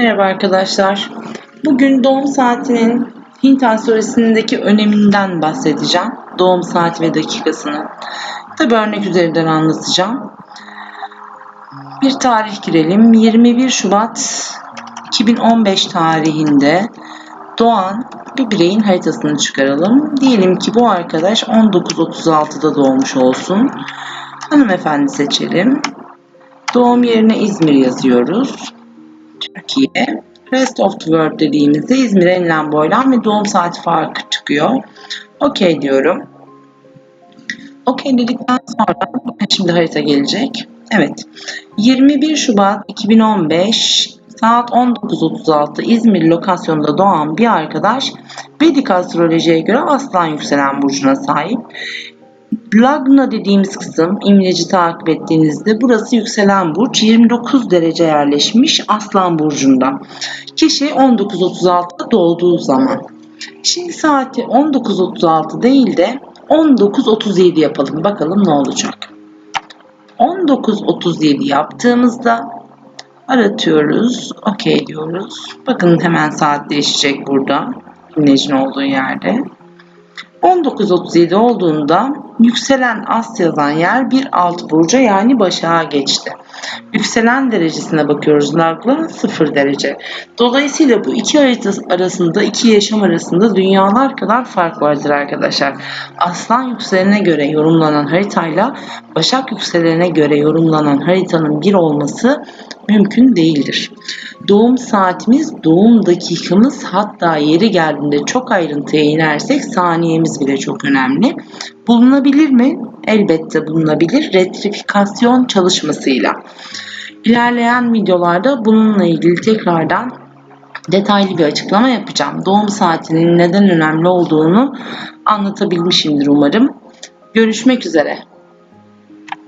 Merhaba arkadaşlar. Bugün doğum saatinin Hint astrolojisindeki öneminden bahsedeceğim. Doğum saati ve dakikasını. Tabi örnek üzerinden anlatacağım. Bir tarih girelim. 21 Şubat 2015 tarihinde doğan bir bireyin haritasını çıkaralım. Diyelim ki bu arkadaş 19.36'da doğmuş olsun. Hanımefendi seçelim. Doğum yerine İzmir yazıyoruz. Türkiye. Rest of the world dediğimizde İzmir enlem boylam ve doğum saati farkı çıkıyor. Okey diyorum. Okey dedikten sonra şimdi harita gelecek. Evet. 21 Şubat 2015 saat 19.36 İzmir lokasyonunda doğan bir arkadaş Vedik astrolojiye göre Aslan yükselen burcuna sahip. Lagna dediğimiz kısım imleci takip ettiğinizde burası yükselen burç 29 derece yerleşmiş Aslan burcunda. Kişi 19.36'da doğduğu zaman. Şimdi saati 19.36 değil de 19.37 yapalım. Bakalım ne olacak. 19.37 yaptığımızda aratıyoruz. Okey diyoruz. Bakın hemen saat değişecek burada. İmlecin olduğu yerde. 19.37 olduğunda yükselen as yazan yer bir alt burca yani Başak'a geçti. Yükselen derecesine bakıyoruz Lagla 0 derece. Dolayısıyla bu iki harita arasında, iki yaşam arasında dünyalar kadar fark vardır arkadaşlar. Aslan yükselenine göre yorumlanan haritayla Başak yükselenine göre yorumlanan haritanın bir olması mümkün değildir. Doğum saatimiz, doğum dakikamız hatta yeri geldiğinde çok ayrıntıya inersek saniyemiz bile çok önemli. Bulunabilir mi? Elbette bulunabilir. Retrifikasyon çalışmasıyla. İlerleyen videolarda bununla ilgili tekrardan detaylı bir açıklama yapacağım. Doğum saatinin neden önemli olduğunu anlatabilmişimdir umarım. Görüşmek üzere.